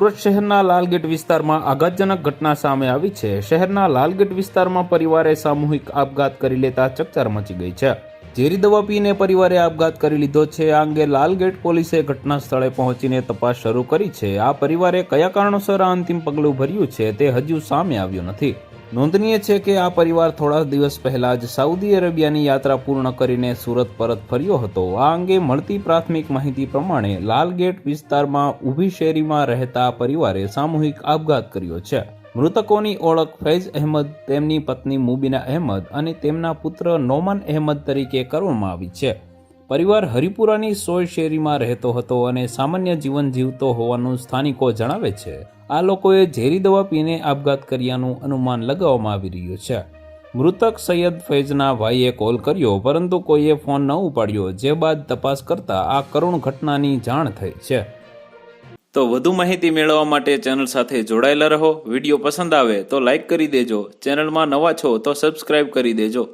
સુરત શહેરના લાલગેટ વિસ્તારમાં આઘાતજનક ઘટના સામે આવી છે. શહેરના લાલગેટ વિસ્તારમાં પરિવારે સામૂહિક આપઘાત કરી લેતા ચકચાર મચી ગઈ છે. ઝેરી દવા પીને પરિવારે આપઘાત કરી લીધો છે. આ અંગે લાલગેટ પોલીસે ઘટના સ્થળે પહોંચીને તપાસ શરૂ કરી છે. આ પરિવારે કયા કારણોસર આ અંતિમ પગલું ભર્યું છે તે હજુ સામે આવ્યું નથી. નોંધનીય છે કે આ પરિવાર થોડા દિવસ પહેલા જ સાઉદી અરેબિયાની યાત્રા પૂર્ણ કરીને સુરત પરત ફર્યો હતો. આ અંગે મળતી પ્રાથમિક માહિતી પ્રમાણે લાલગેટ વિસ્તારમાં ઊભી શેરીમાં રહેતા પરિવારે સામૂહિક આપઘાત કર્યો છે. મૃતકોની ઓળખ ફૈઝ અહેમદ, તેમની પત્ની મુબીના અહેમદ અને તેમના પુત્ર નોમન અહેમદ તરીકે કરવામાં આવી છે. પરિવાર હરિપુરાની સોય શેરીમાં રહેતો હતો અને સામાન્ય જીવન જીવતો હોવાનું સ્થાનિકો જણાવે છે. આ લોકોએ ઝેરી દવા પીને આપઘાત કર્યાનું અનુમાન લગાવવામાં આવી રહ્યું છે. મૃતક સૈયદ ફૈઝના ભાઈએ કોલ કર્યો, પરંતુ કોઈએ ફોન ન ઉપાડ્યો, જે બાદ તપાસ કરતા આ કરુણ ઘટનાની જાણ થઈ છે. તો વધુ માહિતી મેળવવા માટે ચેનલ સાથે જોડાયેલા રહો. વીડિયો પસંદ આવે તો લાઈક કરી દેજો. ચેનલમાં નવા છો તો સબસ્ક્રાઇબ કરી દેજો.